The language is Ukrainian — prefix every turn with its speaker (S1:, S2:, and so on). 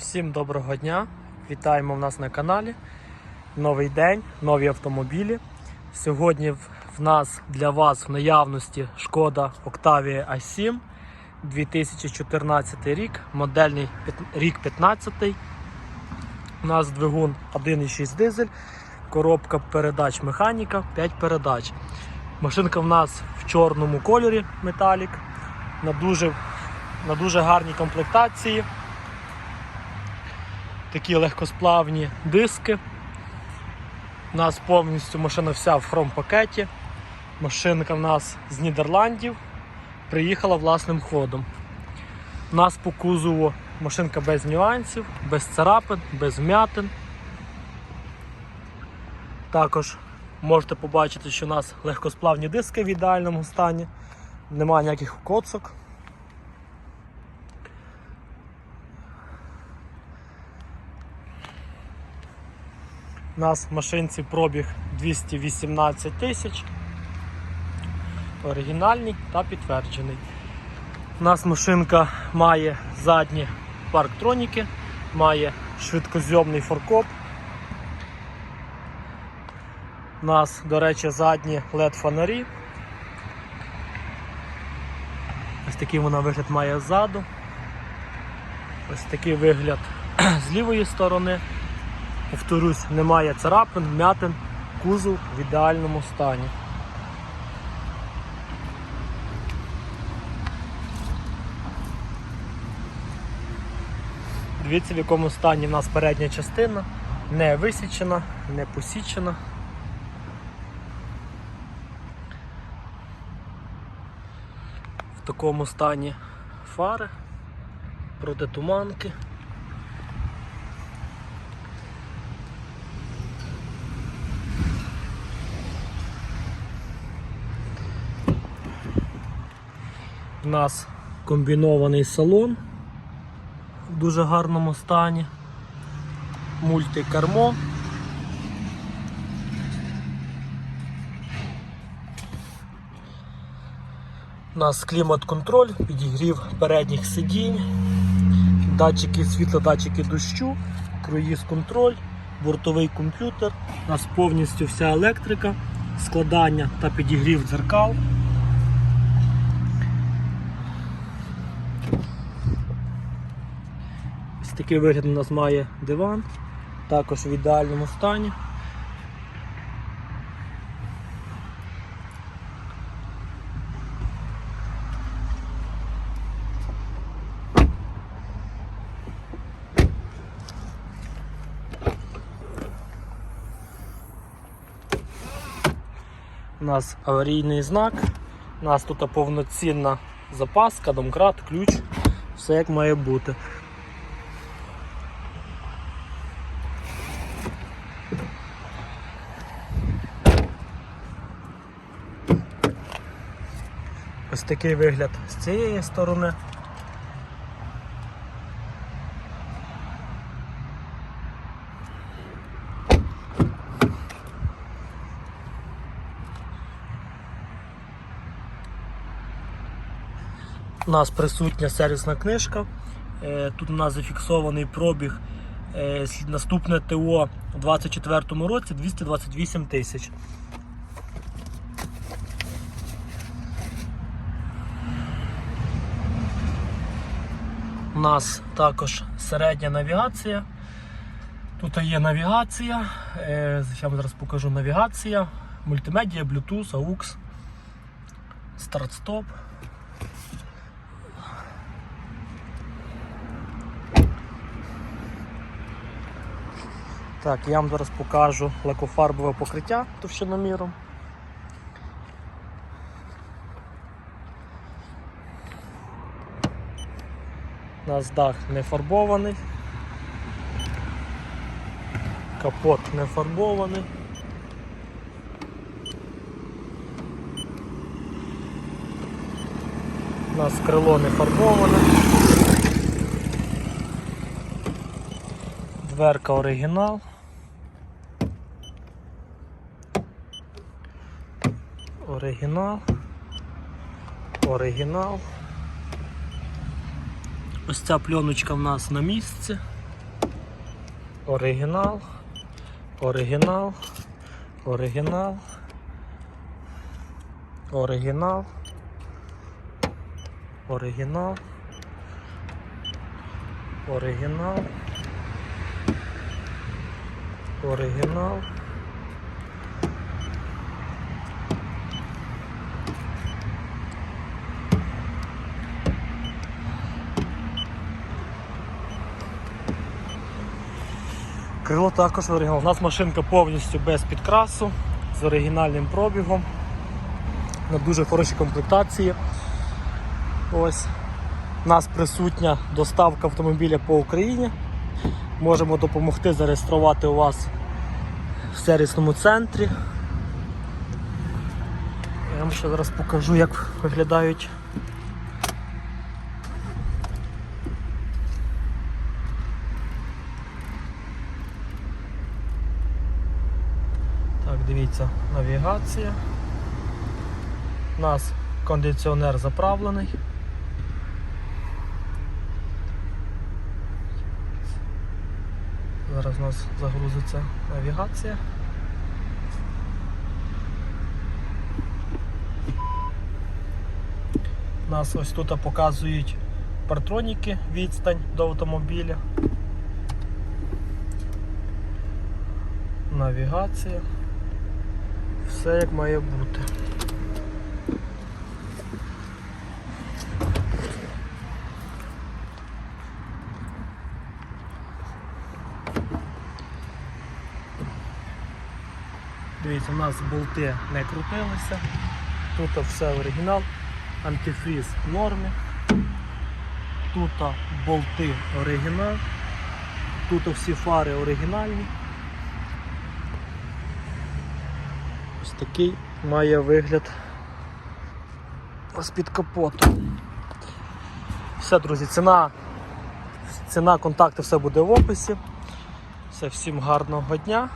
S1: Всім доброго дня! Вітаємо в нас на каналі. Новий день, нові автомобілі. Сьогодні в нас для вас в наявності шкода Octavia A7 2014 рік, модельний рік 15. У нас двигун 1,6 дизель, коробка передач механіка, 5 передач. Машинка в нас в чорному кольорі металік, на дуже, на дуже гарній комплектації такі легкосплавні диски. У нас повністю машина вся в хром-пакеті. Машинка в нас з Нідерландів. Приїхала власним ходом. У нас по кузову машинка без нюансів, без царапин, без вмятин. Також можете побачити, що у нас легкосплавні диски в ідеальному стані, немає ніяких коцок. У нас в машинці пробіг 218 тисяч. Оригінальний та підтверджений. У нас машинка має задні парктроніки, має швидкозйомний форкоп. У нас, до речі, задні LED фонарі. Ось такий вона вигляд має ззаду. Ось такий вигляд з лівої сторони. Повторюсь, немає царапин, вмятин, кузов в ідеальному стані. Дивіться, в якому стані в нас передня частина, не висічена, не посічена. В такому стані фари, протитуманки. У нас комбінований салон в дуже гарному стані, мультикермо. У нас клімат-контроль, підігрів передніх сидінь, датчики світла, датчики дощу, круїз контроль, бортовий комп'ютер, у нас повністю вся електрика, складання та підігрів дзеркал. Такий вигляд у нас має диван, також в ідеальному стані. У нас аварійний знак, у нас тут повноцінна запаска, домкрат, ключ, все як має бути. Такий вигляд з цієї сторони. У нас присутня сервісна книжка. Е, Тут у нас зафіксований пробіг. Е, Наступне ТО у 2024 році 228 тисяч. У нас також середня навігація. Тут є навігація. е, Я вам зараз покажу навігація, мультимедіа, Bluetooth, AUX, старт-стоп. Так, я вам зараз покажу лакофарбове покриття товщиноміром. У нас дах не фарбований. Капот не фарбований. У нас крило не фарбоване. Дверка оригінал. Оригінал. Оригінал. Ось ця пленочка в нас на місці. Оригінал. Оригінал. Оригінал. Оригінал. Оригінал. Оригінал. Оригінал. Крило також оригінал. У нас машинка повністю без підкрасу, з оригінальним пробігом, на дуже хорошій комплектації. Ось. У нас присутня доставка автомобіля по Україні. Можемо допомогти зареєструвати у вас в сервісному центрі. Я вам ще зараз покажу, як виглядають. Так, дивіться, навігація. У нас кондиціонер заправлений. Зараз у нас загрузиться навігація. У нас ось тут показують партроніки, відстань до автомобіля. Навігація. Все як має бути. Дивіться, у нас болти не крутилися. Тут все оригінал, антифріз в нормі. Тут болти оригінал. Тут всі фари оригінальні. Такий має вигляд з-під капоту. Все, друзі, ціна, ціна, контакти, все буде в описі. Все, всім гарного дня.